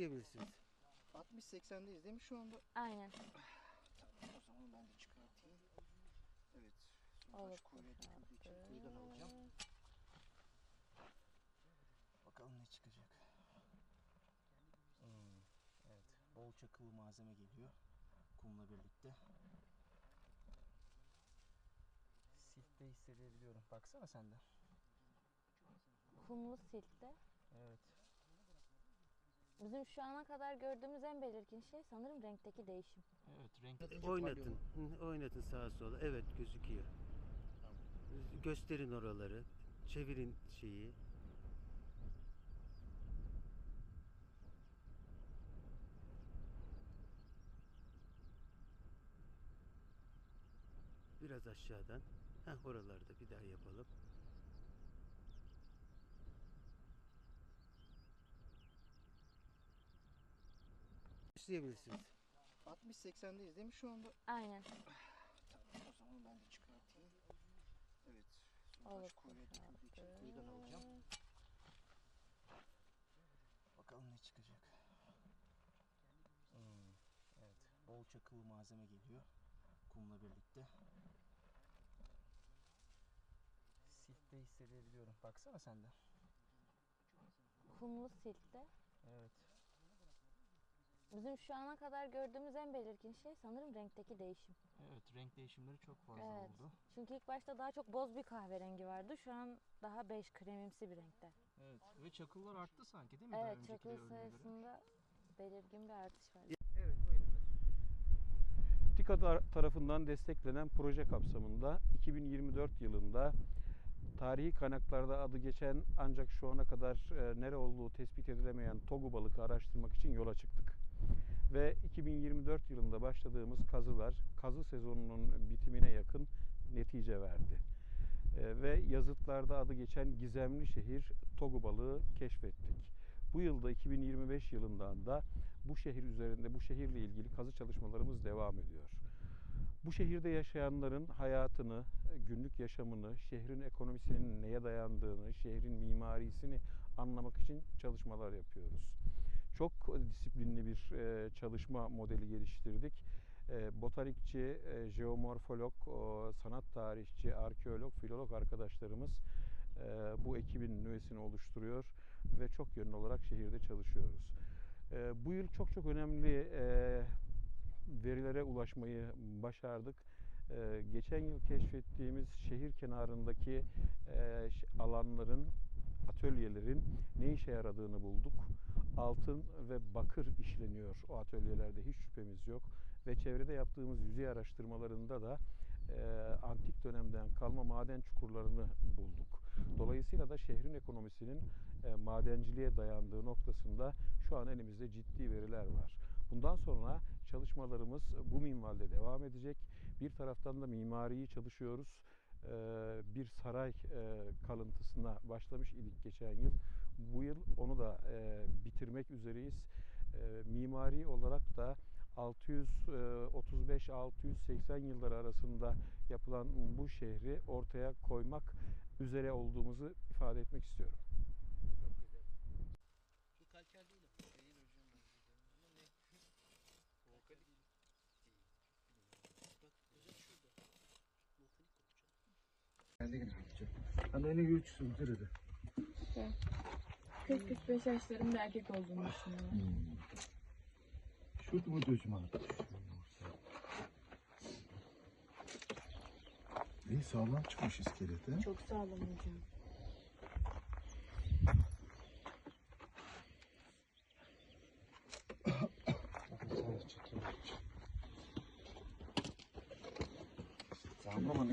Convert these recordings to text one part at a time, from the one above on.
Başlayabilirsiniz. 60-80'deyiz değil mi şu anda? Aynen. Tamam o zaman ben de çıkartayım. Evet. Sondaj kuyuya döküldüğü için kuyudan alacağım. Bakalım ne çıkacak. Hmm, evet. Bol çakılı malzeme geliyor. Kumla birlikte. Siltte hissedebiliyorum. Baksana sen de. Kumlu siltte. Evet. Bizim şu ana kadar gördüğümüz en belirgin şey sanırım renkteki değişim. Evet renk Oynatın. Hı, Oynatın sağa sola. Evet gözüküyor. Gösterin oraları. Çevirin şeyi. Biraz aşağıdan. Heh, oralarda bir daha yapalım. Başlayabilirsiniz. 60-80'deyiz değil mi şu anda? Aynen. Tamam o zaman ben de çıkartayım. Evet. Sondaj kuyuya döküldüğü için kuyudan alacağım. Bakalım ne çıkacak. Hmm, evet. Bol çakılı malzeme geliyor. Kumla birlikte. Siltte hissedebiliyorum. Baksana sen de. Kumlu siltte. Evet. Bizim şu ana kadar gördüğümüz en belirgin şey sanırım renkteki değişim. Evet renk değişimleri çok fazla Evet. oldu. Çünkü ilk başta daha çok boz bir kahverengi vardı. Şu an daha bej kremimsi bir renkte. Evet. Ve çakıllar arttı sanki değil mi? Evet çakıl sayısında belirgin bir artış var. Evet buyurun. TİKA tar- tarafından desteklenen proje kapsamında 2024 yılında tarihi kaynaklarda adı geçen ancak şu ana kadar e, nere olduğu tespit edilemeyen Togu balıkı araştırmak için yola çıktık. Ve 2024 yılında başladığımız kazılar kazı sezonunun bitimine yakın netice verdi. E, ve yazıtlarda adı geçen gizemli şehir Togu balığı keşfettik. Bu yılda 2025 yılından da bu şehir üzerinde bu şehirle ilgili kazı çalışmalarımız devam ediyor. Bu şehirde yaşayanların hayatını, günlük yaşamını, şehrin ekonomisinin neye dayandığını, şehrin mimarisini anlamak için çalışmalar yapıyoruz. Çok disiplinli bir e, çalışma modeli geliştirdik. E, botanikçi, e, jeomorfolog, o, sanat tarihçi, arkeolog, filolog arkadaşlarımız e, bu ekibin nüvesini oluşturuyor ve çok yönlü olarak şehirde çalışıyoruz. E, bu yıl çok çok önemli e, verilere ulaşmayı başardık. E, geçen yıl keşfettiğimiz şehir kenarındaki e, alanların, atölyelerin ne işe yaradığını bulduk. Altın ve bakır işleniyor o atölyelerde hiç şüphemiz yok. Ve çevrede yaptığımız yüzey araştırmalarında da e, antik dönemden kalma maden çukurlarını bulduk. Dolayısıyla da şehrin ekonomisinin e, madenciliğe dayandığı noktasında şu an elimizde ciddi veriler var. Bundan sonra çalışmalarımız bu minvalde devam edecek. Bir taraftan da mimariyi çalışıyoruz. Bir saray kalıntısına başlamış idik geçen yıl. Bu yıl onu da bitirmek üzereyiz. Mimari olarak da 635-680 yılları arasında yapılan bu şehri ortaya koymak üzere olduğumuzu ifade etmek istiyorum. Çok güzel. Bu kalker değil. Şehir hocam Ama ne? Volkanik değil. Bak hocam şurada. Volkanik hocam. Hani öyle yürütüsün dedi. 40-45 yaşlarında erkek olduğunu düşünüyorum. Şurada mı gözüm ağrıdı? İyi sağlam çıkmış iskeleti. Çok sağlam hocam. Sağlam hani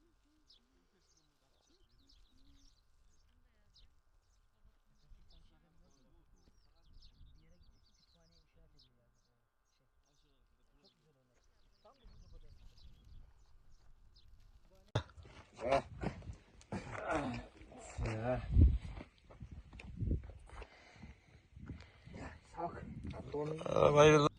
起来，起来，操，多。呃，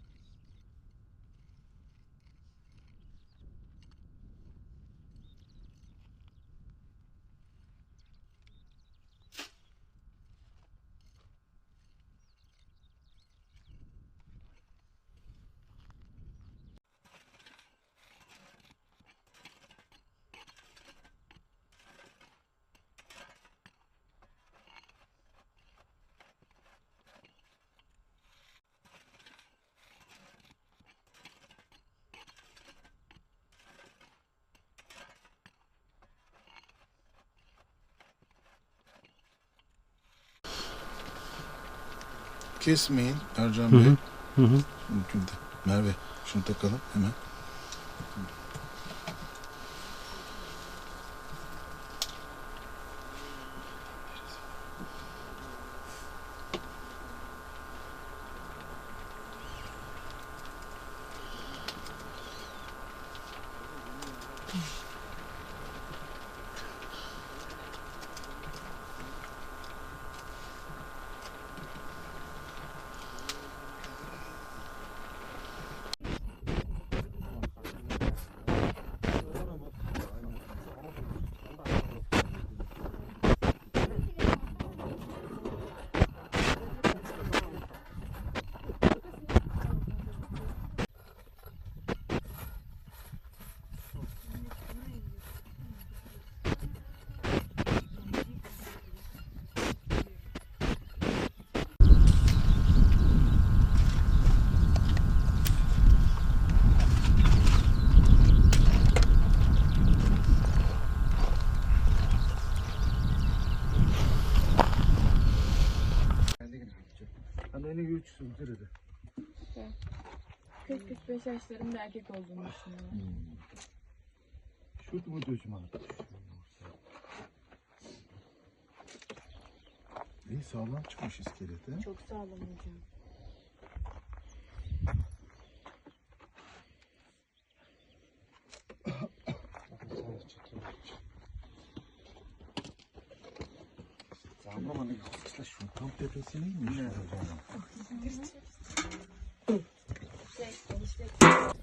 Kesmeyin Ercan Bey. Mümkün değil. Merve şunu takalım hemen. Anneni 40-45 yaşlarında erkek olduğunu düşünüyorum. Şurada mı gözüm ağrıdı? İyi sağlam çıkmış iskeleti. Çok sağlam hocam. Sağlam kızla şu tam tepesi neymiş? Ne? six.